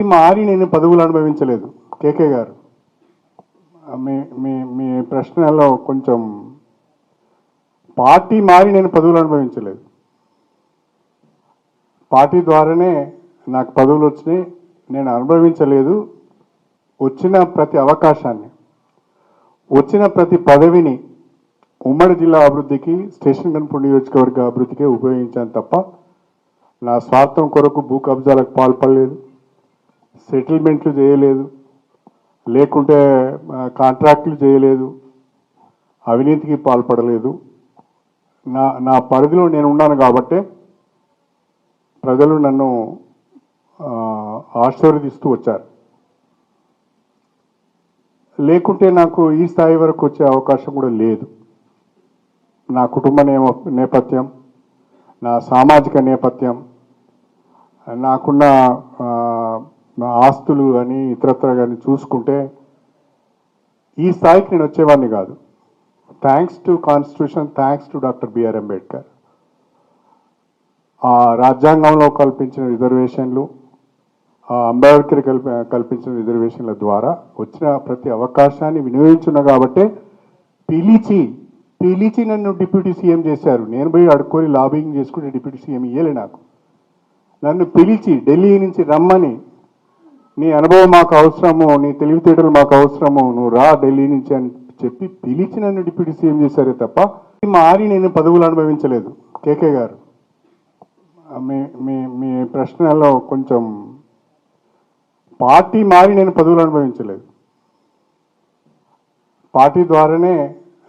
మారి నేను పదవులు అనుభవించలేదు. కేకే గారు మీ మీ మీ ప్రశ్నలో కొంచెం పార్టీ మారి నేను పదవులు అనుభవించలేదు. పార్టీ ద్వారానే నాకు పదవులు వచ్చినాయి. నేను అనుభవించలేదు. వచ్చిన ప్రతి అవకాశాన్ని వచ్చిన ప్రతి పదవిని ఉమ్మడి జిల్లా అభివృద్ధికి స్టేషన్ కనుపూడి నియోజకవర్గ అభివృద్ధికే ఉపయోగించాను తప్ప నా స్వార్థం కొరకు భూ కబ్జాలకు పాల్పడలేదు. సెటిల్మెంట్లు చేయలేదు. లేకుంటే కాంట్రాక్ట్లు కాంట్రాక్టులు చేయలేదు. అవినీతికి పాల్పడలేదు. నా నా పరిధిలో నేను ఉన్నాను కాబట్టే ప్రజలు నన్ను ఆశీర్వదిస్తూ వచ్చారు. లేకుంటే నాకు ఈ స్థాయి వరకు వచ్చే అవకాశం కూడా లేదు. నా కుటుంబ నేపథ్యం నా సామాజిక నేపథ్యం నాకున్న ఆస్తులు కానీ ఇతరత్ర కానీ చూసుకుంటే ఈ స్థాయికి నేను వచ్చేవాడిని కాదు. Thanks to constitution thanks to doctor B R Ambedkar ఆ రాజ్యాంగంలో కల్పించిన రిజర్వేషన్లు ఆ అంబేద్కర్ కల్పి కల్పించిన రిజర్వేషన్ల ద్వారా వచ్చిన ప్రతి అవకాశాన్ని వినియోగించున్నా కాబట్టే పిలిచి పిలిచి నన్ను డిప్యూటీ సీఎం చేశారు. నేను పోయి అడుక్కొని లాబింగ్ చేసుకుంటే డిప్యూటీ సీఎం ఇయ్యలే నాకు. నన్ను పిలిచి ఢిల్లీ నుంచి రమ్మని నీ అనుభవం మాకు అవసరము నీ తెలివితేటలు మాకు అవసరము. నువ్వు రా ఢిల్లీ నుంచి అని చెప్పి పిలిచి నన్ను డిప్యూటీ సీఎం చేశారే తప్ప మారి నేను పదవులు అనుభవించలేదు. కేకే గారు మీ మీ మీ ప్రశ్నలో కొంచెం పార్టీ మారి నేను పదవులు అనుభవించలేదు. పార్టీ ద్వారానే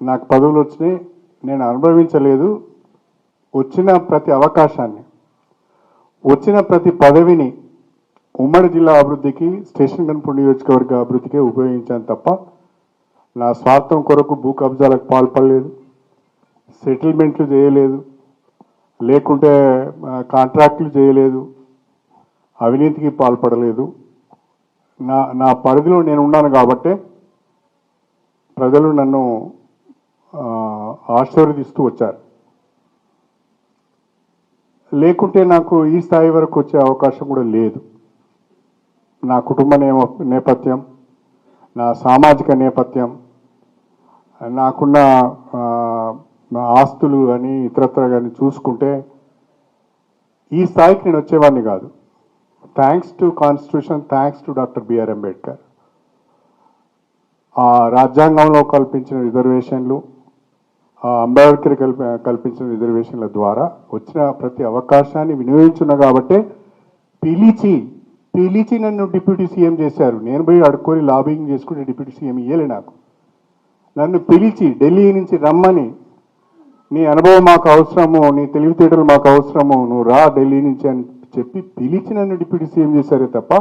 నాకు పదవులు వచ్చినాయి. నేను అనుభవించలేదు. వచ్చిన ప్రతి అవకాశాన్ని వచ్చిన ప్రతి పదవిని ఉమ్మడి జిల్లా అభివృద్ధికి స్టేషన్ కనుపూర్ నియోజకవర్గ అభివృద్ధికే ఉపయోగించాను తప్ప నా స్వార్థం కొరకు భూ కబ్జాలకు పాల్పడలేదు సెటిల్మెంట్లు చేయలేదు లేకుంటే కాంట్రాక్ట్లు కాంట్రాక్టులు చేయలేదు అవినీతికి పాల్పడలేదు. నా నా పరిధిలో నేను ఉన్నాను కాబట్టే ప్రజలు నన్ను ఆశీర్వదిస్తూ వచ్చారు. లేకుంటే నాకు ఈ స్థాయి వరకు వచ్చే అవకాశం కూడా లేదు. నా కుటుంబ నేపథ్యం నా సామాజిక నేపథ్యం నాకున్న ఆస్తులు కానీ ఇతరత్ర కానీ చూసుకుంటే ఈ స్థాయికి నేను వచ్చేవాడిని కాదు. Thanks to constitution thanks to doctor B R Ambedkar ఆ రాజ్యాంగంలో కల్పించిన రిజర్వేషన్లు అంబేద్కర్ కల్ప కల్పించిన రిజర్వేషన్ల ద్వారా వచ్చిన ప్రతి అవకాశాన్ని వినియోగించున్నా కాబట్టే పిలిచి పిలిచి నన్ను డిప్యూటీ సీఎం చేశారు. నేను పోయి అడుక్కొని లాబింగ్ చేసుకుంటే డిప్యూటీ సీఎం ఇయ్యలే నాకు. నన్ను పిలిచి ఢిల్లీ నుంచి రమ్మని నీ అనుభవం మాకు అవసరము నీ తెలివితేటలు మాకు అవసరము నువ్వు రా ఢిల్లీ నుంచి అని చెప్పి పిలిచి నన్ను డిప్యూటీ సీఎం చేశారే తప్ప